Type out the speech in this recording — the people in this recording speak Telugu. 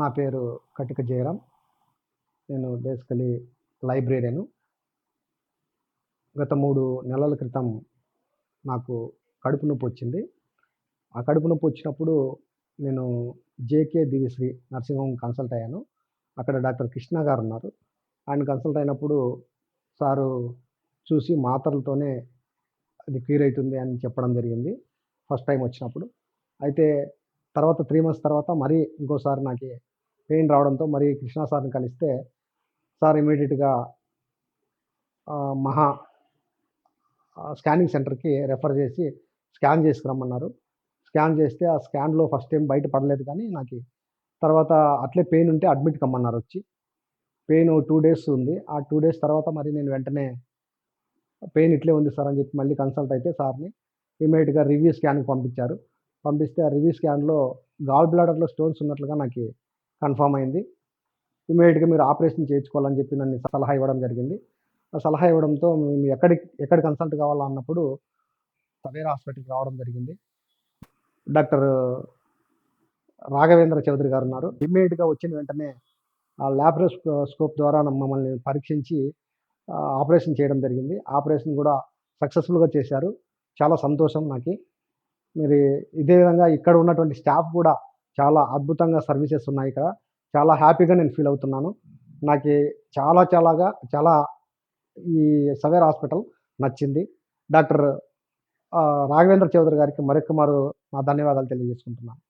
నా పేరు కటిక జయరాం. నేను బేసికలీ లైబ్రేరియను గత మూడు నెలల క్రితం నాకు కడుపు నొప్పి వచ్చింది. ఆ కడుపు నొప్పి వచ్చినప్పుడు నేను JK Divishri nursing home consult అయ్యాను. అక్కడ డాక్టర్ కృష్ణ గారు ఉన్నారు. ఆయన కన్సల్ట్ అయినప్పుడు సారు చూసి మాత్రలతోనే అది క్లియర్ అవుతుంది అని చెప్పడం జరిగింది. ఫస్ట్ టైం వచ్చినప్పుడు. అయితే తర్వాత త్రీ మంత్స్ తర్వాత మరీ ఇంకోసారి నాకు పెయిన్ రావడంతో మరి కృష్ణా సార్ని కలిస్తే సార్ ఇమీడియట్గా మహా స్కానింగ్ సెంటర్కి రెఫర్ చేసి స్కాన్ చేసుకురమ్మన్నారు. స్కాన్ చేస్తే ఆ స్కాన్లో ఫస్ట్ టైం బయట పడలేదు కానీ నాకు తర్వాత అట్లే పెయిన్ ఉంటే అడ్మిట్ కమ్మన్నారు వచ్చి. పెయిన్ టూ డేస్ ఉంది. ఆ టూ డేస్ తర్వాత మరి నేను వెంటనే పెయిన్ ఇట్లే ఉంది సార్ అని చెప్పి మళ్ళీ కన్సల్ట్ అయితే సార్ని ఇమీడియట్గా రివ్యూ స్కాన్కి పంపించారు. పంపిస్తే ఆ రివ్యూ స్కాన్లో గాల్ బ్లాడర్లో స్టోన్స్ ఉన్నట్లుగా నాకు కన్ఫామ్ అయింది. ఇమీడియట్గా మీరు ఆపరేషన్ చేయించుకోవాలని చెప్పి నన్ను సలహా ఇవ్వడం జరిగింది. ఆ సలహా ఇవ్వడంతో మేము ఎక్కడి ఎక్కడ కన్సల్ట్ కావాలా అన్నప్పుడు సవేరా హాస్పిటల్కి రావడం జరిగింది. డాక్టర్ రాఘవేంద్ర చౌదరి గారు ఉన్నారు. ఇమ్మీడియట్గా వచ్చిన వెంటనే ఆ ల్యాబ్రోస్కోప్ ద్వారా మమ్మల్ని పరీక్షించి ఆపరేషన్ చేయడం జరిగింది. ఆపరేషన్ కూడా సక్సెస్ఫుల్గా చేశారు. చాలా సంతోషం నాకు. మీరు ఇదే విధంగా ఇక్కడ ఉన్నటువంటి స్టాఫ్ కూడా చాలా అద్భుతంగా సర్వీసెస్ ఉన్నాయి ఇక్కడ. చాలా హ్యాపీగా నేను ఫీల్ అవుతున్నాను. నాకు చాలా చాలాగా చాలా ఈ సవేర్ హాస్పిటల్ నచ్చింది. డాక్టర్ రాఘవేంద్ర చౌదరి గారికి మరొక మరో నా ధన్యవాదాలు తెలియజేసుకుంటున్నాను.